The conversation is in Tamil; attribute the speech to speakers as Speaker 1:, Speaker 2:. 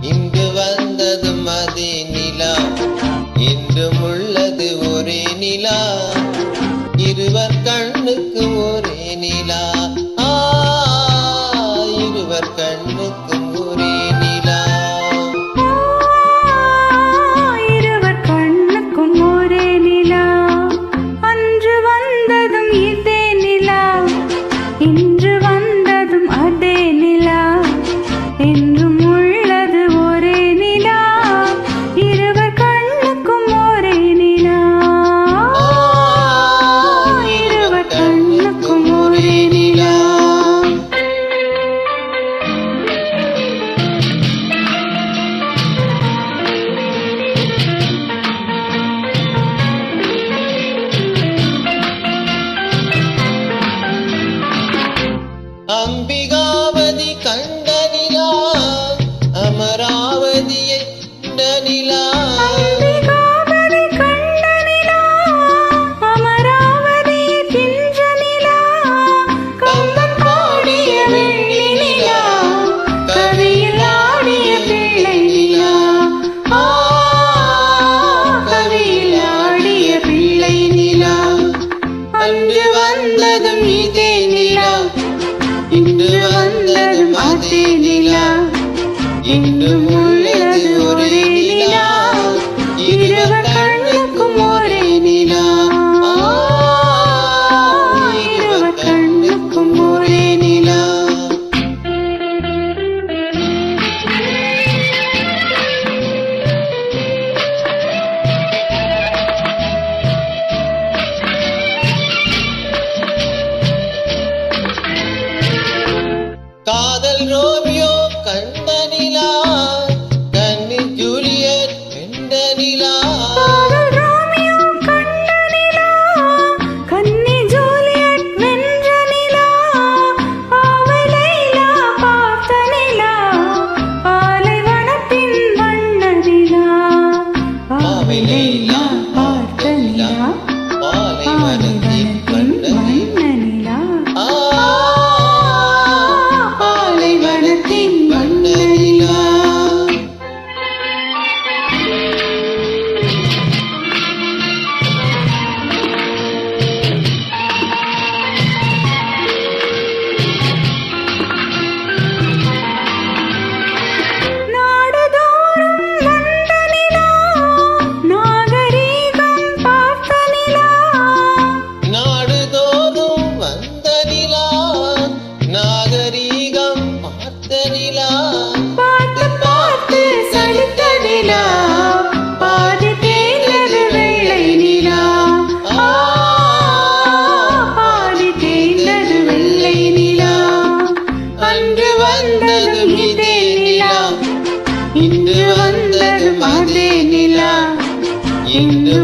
Speaker 1: இங்கு வந்தது மதி நிலா. என்றும் உள்ளது ஒரே நிலா.
Speaker 2: இருவர் கண்ணுக்கு ஒரே நிலா. இருவர் கண்ணுக்கு ஒரே நிலா. இருவர் கண்ணுக்கும் ஒரே நிலா.
Speaker 1: அன்று வந்ததும் இது நிலா.
Speaker 2: வந்ததும் இதே நிலா இன்று வந்ததும் அதே நிலா. இன்னும் உள்ளது. family, yeah. வந்ததும் இதே நிலா இன்று வந்ததும் அதே நிலா இன்று